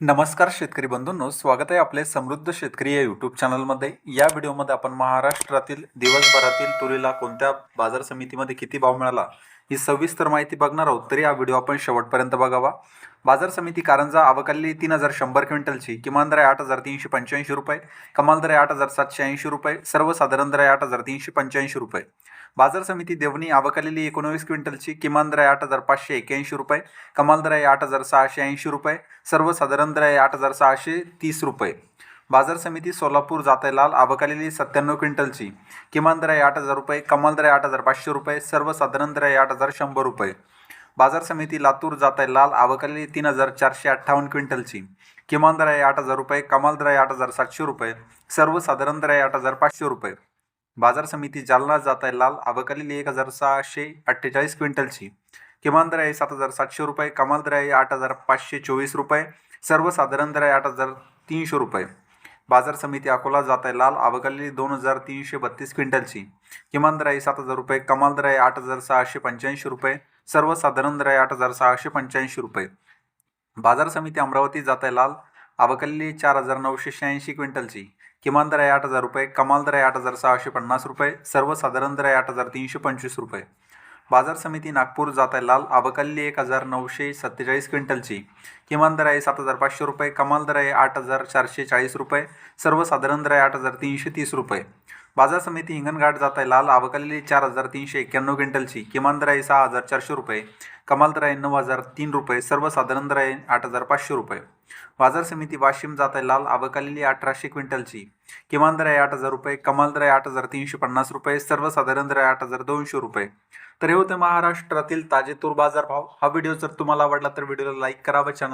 नमस्कार शेतकरी बंधूंनो स्वागत आहे आपले समृद्ध शेतकरी या यूट्यूब चॅनलमध्ये या व्हिडिओमध्ये आपण महाराष्ट्रातील दिवसभरातील तुरीला कोणत्या बाजार समितीमध्ये किती भाव मिळाला ही सविस्तर माहिती बघणार आहोत. तरी हा व्हिडिओ आपण शेवटपर्यंत बघावा. बाजार समिती कारंजा अवकाली तीन हजार शंभर क्विंटलची किमान दर आहे आठ हजार तीनशे पंच्याऐंशी रुपये कमाल दर आहे आठ हजार सातशे ऐंशी रुपये सर्वसाधारण दर आहे आठ हजार तीनशे पंच्याऐंशी रुपये. बाजार समिती देवणी आवकलेली एकोणवीस क्विंटलची किमान दर आहे आठ हजार पाचशे एक्याऐंशी रुपये कमाल दर आहे आठ हजार सहाशे ऐंशी रुपये सर्वसाधारण दर आहे आठ हजार सहाशे तीस रुपये. बाजार समिती सोलापूर जातेलाल आवकालेली सत्त्याण्णव क्विंटलची किमान दर आहे आठ हजार रुपये कमाल दर आहे आठ हजार पाचशे रुपये सर्वसाधारण दर आहे आठ हजार शंभर रुपये. बाजार समिती लातूर जात आहे लाल आवकालेली तीन हजार चारशे अठ्ठावन्न क्विंटलची किमान दर आहे आठ हजार रुपये कमाल दर आहे आठ हजार सातशे रुपये सर्वसाधारण दर आहे आठ हजार पाचशे रुपये. बाजार समिती जालना जात आहे. लाल अवकालेली एक हजार सहाशे अठ्ठेचाळीस क्विंटलची. किमान दर आहे सात हजार सातशे रुपये कमाल दर आहे आठ हजार पाचशे चोवीस रुपये सर्वसाधारण दर आहे आठ हजार तीनशे रुपये. बाजार समिती अकोला जात आहे. लाल अवकालेली दोन हजार तीनशे बत्तीस क्विंटलची. किमान दर आहे सात हजार रुपये कमाल दर आहे आठ हजार सहाशे पंच्याऐंशी रुपये सर्वसाधारण दर आहे आठ हजार सहाशे पंच्याऐंशी रुपये. बाजार समिती अमरावती जात आहे. लाल अवकालेली चार हजार नऊशे शहाऐंशी क्विंटलची. किमान दर आहे आठ हजार रुपये कमाल दर आहे आठ हजार सहाशे पन्नास रुपये सर्वसाधारण दर आहे आठ हजार तीनशे पंचवीस रुपये. बाजार समिती नागपूर जात आहे लाल अबकाली एक हजार नऊशे सत्तेचाळीस क्विंटलची. किमान दर आहे सात हजार पाचशे रुपये कमाल दर आहे आठ हजार चारशे चाळीस रुपये सर्वसाधारण दर आहे आठ हजार तीनशे तीस रुपये. बाजार समिती हिंगणघाट जात आहे लाल आवकालेली चार हजार तीनशे एक्क्याण्णव क्विंटलची किमान दर आहे सहा हजार चारशे रुपये कमाल दर आहे नऊ हजार तीन रुपये सर्वसाधारण दर आहे आठ हजार पाचशे रुपये. बाजार समिती वाशिम जात आहे लाल आवकालेली अठराशे क्विंटलची किमान दर आहे आठ हजार रुपये कमाल दर आहे आठ हजार तीनशे पन्नास रुपये सर्वसाधारण दर आहे आठ हजार दोनशे रुपये. तर हे होते महाराष्ट्रातील ताजे तूर बाजार भाव. हा व्हिडिओ जर तुम्हाला आवडला तर व्हिडिओला लाईक करा व